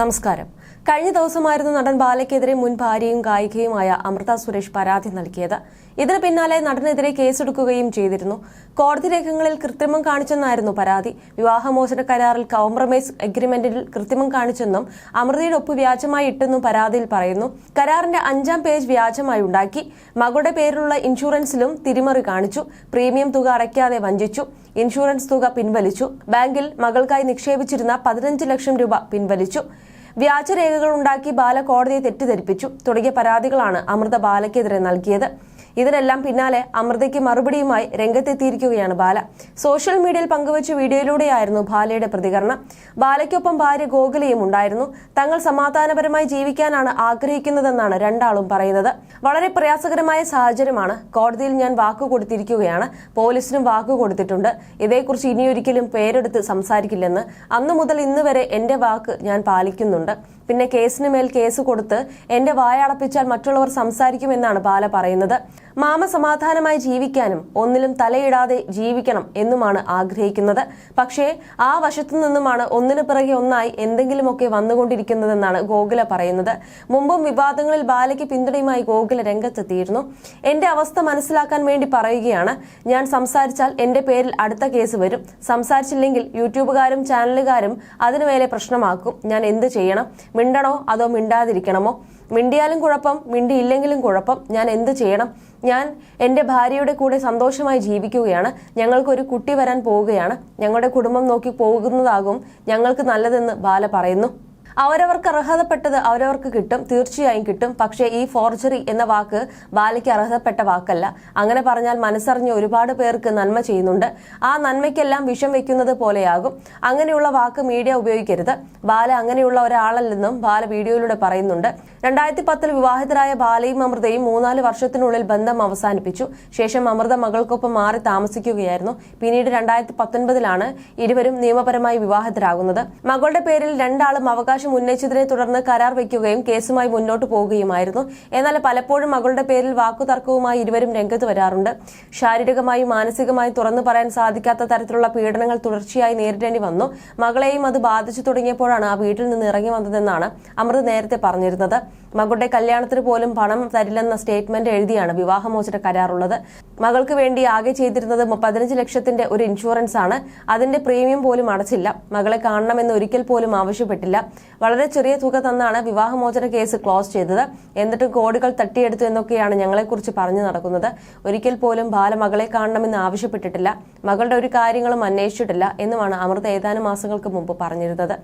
നമസ്കാരം. കഴിഞ്ഞ ദിവസമായിരുന്നു നടൻ ബാലയ്ക്കെതിരെ മുൻ ഭാര്യയും ഗായികയുമായ അമൃത സുരേഷ് പരാതി നൽകിയത്. ഇതിന് പിന്നാലെ നടനെതിരെ കേസെടുക്കുകയും ചെയ്തിരുന്നു. കോടതി രേഖകളിൽ കൃത്രിമം കാണിച്ചെന്നായിരുന്നു പരാതി. വിവാഹമോചന കരാറിൽ കോംപ്രമൈസ് അഗ്രിമെന്റിൽ കൃത്രിമം കാണിച്ചെന്നും അമൃതയുടെ ഒപ്പ് വ്യാജമായി ഇട്ടെന്നും പരാതിയിൽ പറയുന്നു. കരാറിന്റെ അഞ്ചാം പേജ് വ്യാജമായി ഉണ്ടാക്കി. മകളുടെ പേരിലുള്ള ഇൻഷുറൻസിലും തിരിമറി കാണിച്ചു. പ്രീമിയം തുക അടയ്ക്കാതെ വഞ്ചിച്ചു. ഇൻഷുറൻസ് തുക പിൻവലിച്ചു. ബാങ്കിൽ മകൾക്കായി നിക്ഷേപിച്ചിരുന്ന പതിനഞ്ച് ലക്ഷം രൂപ പിൻവലിച്ചു. വ്യാജരേഖകൾ ഉണ്ടാക്കി ബാല കോടതിയെ തെറ്റിദ്ധരിപ്പിച്ചു. തുടങ്ങിയ പരാതികളാണ് അമൃത ബാലയ്ക്കെതിരെ നൽകിയത്. ഇതിനെല്ലാം പിന്നാലെ അമൃതയ്ക്ക് മറുപടിയുമായി രംഗത്തെത്തിയിരിക്കുകയാണ് ബാല. സോഷ്യൽ മീഡിയയിൽ പങ്കുവച്ച വീഡിയോയിലൂടെയായിരുന്നു ബാലയുടെ പ്രതികരണം. ബാലയ്ക്കൊപ്പം ഭാര്യ ഗോകുലയും ഉണ്ടായിരുന്നു. തങ്ങൾ സമാധാനപരമായി ജീവിക്കാനാണ് ആഗ്രഹിക്കുന്നതെന്നാണ് രണ്ടാളും പറയുന്നത്. വളരെ പ്രയാസകരമായ സാഹചര്യമാണ്. കോടതിയിൽ ഞാൻ വാക്കു കൊടുത്തിരിക്കുകയാണ്. പോലീസിനും വാക്കു കൊടുത്തിട്ടുണ്ട്. ഇതേക്കുറിച്ച് ഇനിയൊരിക്കലും പേരെടുത്ത് സംസാരിക്കില്ലെന്ന്. അന്നു മുതൽ ഇന്ന് വരെ എന്റെ വാക്ക് ഞാൻ പാലിക്കുന്നുണ്ട്. പിന്നെ കേസിന് മേൽ കേസ് കൊടുത്ത് എന്റെ വായടപ്പിച്ചാൽ മറ്റുള്ളവർ സംസാരിക്കുമെന്നാണ് ബാല പറയുന്നത്. മാമ സമാധാനമായി ജീവിക്കാനും ഒന്നിലും തലയിടാതെ ജീവിക്കണം എന്നുമാണ് ആഗ്രഹിക്കുന്നത്. പക്ഷേ ആ വശത്തു നിന്നുമാണ് ഒന്നിനു പിറകെ ഒന്നായി എന്തെങ്കിലുമൊക്കെ വന്നുകൊണ്ടിരിക്കുന്നതെന്നാണ് ഗോകുല പറയുന്നത്. മുമ്പും വിവാദങ്ങളിൽ ബാലയ്ക്ക് പിന്തുണയുമായി ഗോകുല രംഗത്തെത്തിയിരുന്നു. എന്റെ അവസ്ഥ മനസ്സിലാക്കാൻ വേണ്ടി പറയുകയാണ്. ഞാൻ സംസാരിച്ചാൽ എന്റെ പേരിൽ അടുത്ത കേസ് വരും. സംസാരിച്ചില്ലെങ്കിൽ യൂട്യൂബുകാരും ചാനലുകാരും അതിനുമേലെ പ്രശ്നമാക്കും. ഞാൻ എന്ത് ചെയ്യണം? മിണ്ടണോ? അതോ മിണ്ടാതിരിക്കണമോ? മിണ്ടിയാലും കുഴപ്പം മിണ്ടിയില്ലെങ്കിലും കുഴപ്പം. ഞാൻ എന്ത് ചെയ്യണം? ഞാൻ എന്റെ ഭാര്യയുടെ കൂടെ സന്തോഷമായി ജീവിക്കുകയാണ്. ഞങ്ങൾക്കൊരു കുട്ടി വരാൻ പോവുകയാണ്. ഞങ്ങളുടെ കുടുംബം നോക്കി പോകുന്നതാകും ഞങ്ങൾക്ക് നല്ലതെന്ന് ബാല പറയുന്നു. അവരവർക്ക് അർഹതപ്പെട്ടത് അവരവർക്ക് കിട്ടും തീർച്ചയായും കിട്ടും. പക്ഷേ ഈ ഫോർജറി എന്ന വാക്ക് ബാലയ്ക്ക് അർഹതപ്പെട്ട വാക്കല്ല. അങ്ങനെ പറഞ്ഞാൽ മനസ്സറിഞ്ഞ് ഒരുപാട് പേർക്ക് നന്മ ചെയ്യുന്നുണ്ട്. ആ നന്മയ്ക്കെല്ലാം വിഷം വെക്കുന്നത് പോലെയാകും. അങ്ങനെയുള്ള വാക്ക് മീഡിയ ഉപയോഗിക്കരുത്. ബാല അങ്ങനെയുള്ള ഒരാളല്ലെന്നും ബാല വീഡിയോയിലൂടെ പറയുന്നുണ്ട്. രണ്ടായിരത്തി പത്തിൽ വിവാഹിതരായ ബാലയും അമൃതയും മൂന്നാൽ വർഷത്തിനുള്ളിൽ ബന്ധം അവസാനിപ്പിച്ചു. ശേഷം അമൃത മകൾക്കൊപ്പം മാറി താമസിക്കുകയായിരുന്നു. പിന്നീട് രണ്ടായിരത്തി പത്തൊൻപതിലാണ് ഇരുവരും നിയമപരമായി വിവാഹിതരാകുന്നത്. മകളുടെ പേരിൽ രണ്ടാളും അവകാശം ഉന്നയിച്ചതിനെ തുടർന്ന് കരാർ വയ്ക്കുകയും കേസുമായി മുന്നോട്ട് പോവുകയുമായിരുന്നു. എന്നാൽ പലപ്പോഴും മകളുടെ പേരിൽ വാക്കുതർക്കവുമായി ഇരുവരും രംഗത്ത് വരാറുണ്ട്. ശാരീരികമായും മാനസികമായും തുറന്നു പറയാൻ സാധിക്കാത്ത തരത്തിലുള്ള പീഡനങ്ങൾ തുടർച്ചയായി നേരിടേണ്ടി വന്നു. മകളെയും അത് ബാധിച്ചു തുടങ്ങിയപ്പോഴാണ് ആ വീട്ടിൽ നിന്ന് ഇറങ്ങി വന്നതെന്നാണ് അമൃത് നേരത്തെ പറഞ്ഞിരുന്നത്. മകളുടെ കല്യാണത്തിന് പോലും പണം തരില്ലെന്ന സ്റ്റേറ്റ്മെന്റ് എഴുതിയാണ് വിവാഹമോചന കരാറുള്ളത്. മകൾക്ക് വേണ്ടി ആകെ ചെയ്തിരുന്നത് പതിനഞ്ച് ലക്ഷത്തിന്റെ ഒരു ഇൻഷുറൻസ് ആണ് അതിന്റെ പ്രീമിയം പോലും അടച്ചില്ല. മകളെ കാണണമെന്ന് ഒരിക്കൽ പോലും ആവശ്യപ്പെട്ടില്ല. വളരെ ചെറിയ തുക തന്നാണ് വിവാഹമോചന കേസ് ക്ലോസ് ചെയ്തത്. എന്നിട്ട് കോടികൾ തട്ടിയെടുത്തു എന്നൊക്കെയാണ് ഞങ്ങളെക്കുറിച്ച് പറഞ്ഞു നടക്കുന്നത്. ഒരിക്കൽ പോലും ബാല മകളെ കാണണമെന്ന് ആവശ്യപ്പെട്ടിട്ടില്ല. മകളുടെ ഒരു കാര്യങ്ങളും അന്വേഷിച്ചിട്ടില്ല എന്നുമാണ് അമൃത ഏതാനും മാസങ്ങൾക്ക് മുമ്പ് പറഞ്ഞിരുന്നത്.